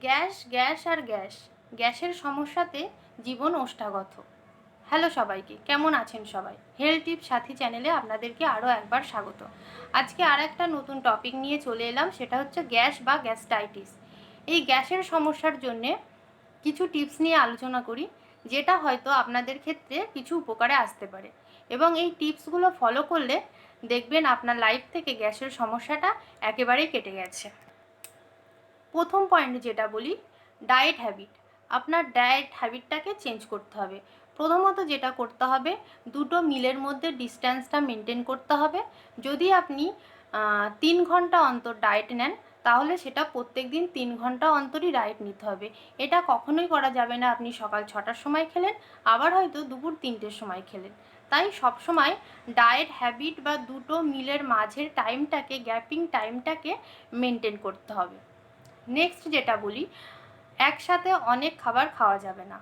Gas gas আর gas. গ্যাসের সমস্যাতে জীবন ওষ্ঠাগত। Hello সবাইকে, কেমন আছেন সবাই? হেলথ টিপ সাথী চ্যানেলে আপনাদেরকে আরও একবার স্বাগত। আজকে আর একটা নতুন টপিক নিয়ে চলে এলাম, সেটা হচ্ছে গ্যাস বা গ্যাস্টাইটিস। এই গ্যাসের সমস্যার জন্যে কিছু টিপস নিয়ে আলোচনা করি, যেটা হয়তো আপনাদের ক্ষেত্রে কিছু উপকারে আসতে পারে। এবং এই টিপসগুলো ফলো করলে দেখবেন আপনার লাইফ থেকে গ্যাসের সমস্যাটা একেবারেই কেটে গেছে। প্রথম পয়েন্ট যেটা বলি ডায়েট হ্যাবিট আপনার ডায়েট হ্যাবিটটাকে চেঞ্জ করতে হবে। প্রথমত যেটা করতে হবে, দুটো মিলের মধ্যে ডিস্ট্যান্সটা মেনটেন করতে হবে। যদি আপনি তিন ঘণ্টা অন্তর ডায়েট নেন, তাহলে সেটা প্রত্যেক দিন তিন ঘণ্টা অন্তরই ডায়েট নিতে হবে। এটা কখনোই করা যাবে না, আপনি সকাল ছটার সময় খেলেন, আবার হয়তো দুপুর তিনটের সময় খেলেন। তাই সবসময় ডায়েট হ্যাবিট বা দুটো মিলের মাঝের টাইমটাকে গ্যাপিং টাইমটাকে মেনটেন করতে হবে। নেক্সট যেটা বলি, একসাথে অনেক খাবার খাওয়া যাবে না।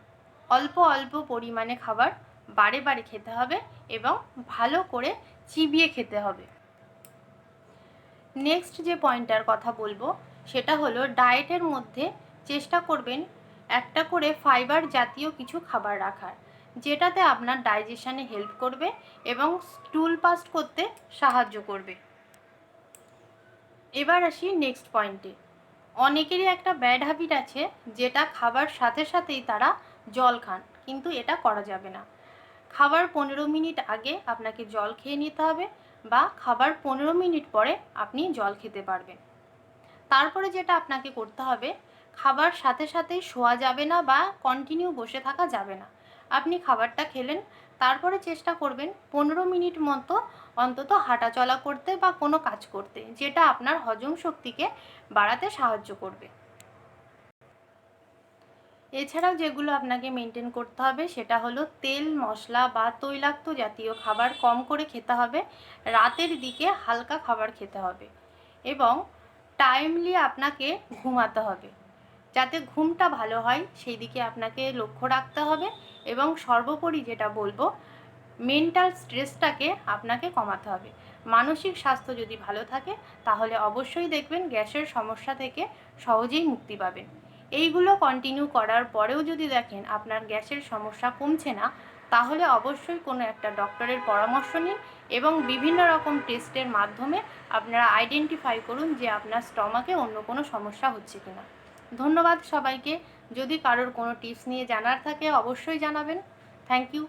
অল্প অল্প পরিমাণে খাবার বারে বারে খেতে হবে এবং ভালো করে চিবিয়ে খেতে হবে। নেক্সট যে পয়েন্টটার কথা বলব, সেটা হলো ডায়েটের মধ্যে চেষ্টা করবেন একটা করে ফাইবার জাতীয় কিছু খাবার রাখার, যেটাতে আপনার ডাইজেশনে হেল্প করবে এবং স্টুল পাস্ট করতে সাহায্য করবে। এবার আসি নেক্সট পয়েন্টে অনেকেরই একটা ব্যাড হ্যাবিট আছে, যেটা খাবার সাথে সাথেই তারা জল খান, কিন্তু এটা করা যাবে না। খাবার পনেরো মিনিট আগে আপনাকে জল খেয়ে নিতে হবে বা খাবার পনেরো মিনিট পরে আপনি জল খেতে পারবেন। তারপরে যেটা আপনাকে করতে হবে, খাবার সাথে সাথেই শোয়া যাবে না বা কন্টিনিউ বসে থাকা যাবে না। আপনি খাবারটা খেলেন, তারপরে চেষ্টা করবেন পনেরো মিনিট মতো অন্তত হাঁটাচলা করতে বা কোনো কাজ করতে, যেটা আপনার হজম শক্তিকে বাড়াতে সাহায্য করবে। এছাড়াও যেগুলো আপনাকে মেনটেন করতে হবে, সেটা হলো তেল, মশলা বা তৈলাক্ত জাতীয় খাবার কম করে খেতে হবে, রাতের দিকে হালকা খাবার খেতে হবে এবং টাইমলি আপনাকে ঘুমাতে হবে। যাতে ঘুমটা ভালো হয়, সেই দিকে আপনাকে লক্ষ্য রাখতে হবে এবং সর্বোপরি যেটা বলব মেন্টাল স্ট্রেসটাকে আপনাকে কমাতে হবে। মানসিক স্বাস্থ্য যদি ভালো থাকে, তাহলে অবশ্যই দেখবেন গ্যাসের সমস্যা থেকে সহজেই মুক্তি পাবেন। এইগুলো কন্টিনিউ করার পরেও যদি দেখেন আপনার গ্যাসের সমস্যা কমছে না, তাহলে অবশ্যই কোনো একটা ডক্টরের পরামর্শ নিন এবং বিভিন্ন রকম টেস্টের মাধ্যমে আপনারা আইডেন্টিফাই করুন যে আপনার স্টমাকে অন্য কোনো সমস্যা হচ্ছে কিনা। ধন্যবাদ সবাইকে। যদি কারোর কোনো টিপস নিয়ে জানার থাকে, অবশ্যই জানাবেন। Thank you